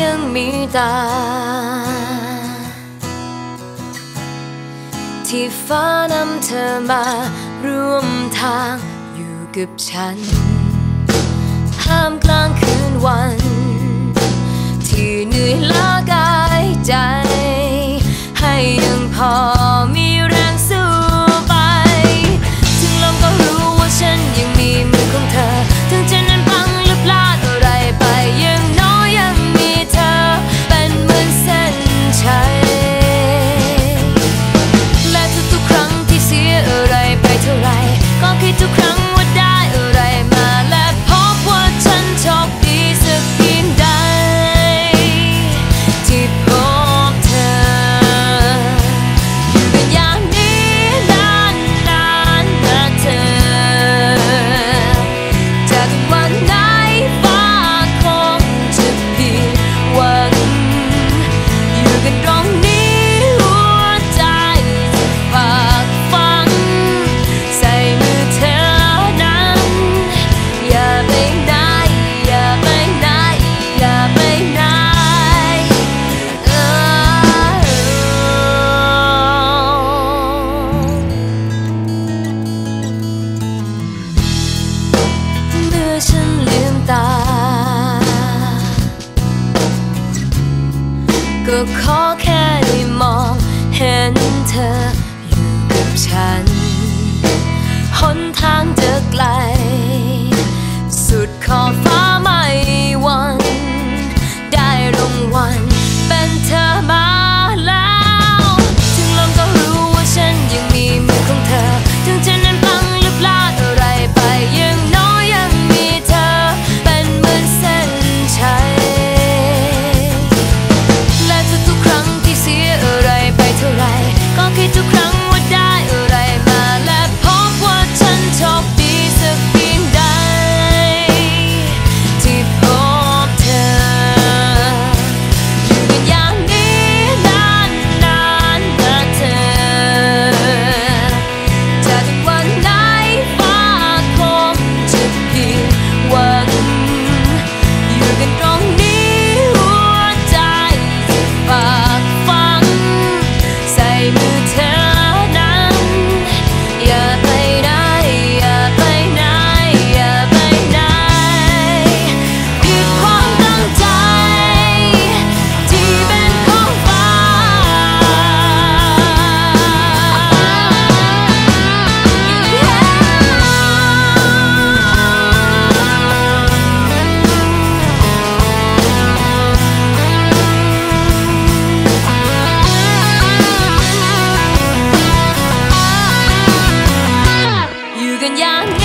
ยังมีตา ที่ฟ้านำเธอมาร่วมทางอยู่กับฉันห้ามกลางคืนวัน ที่เหนื่อยล้ากายใจ ให้ยังพอ ก็ขอแค่ได้มองเห็นเธออยู่กับฉันหนทาง 呀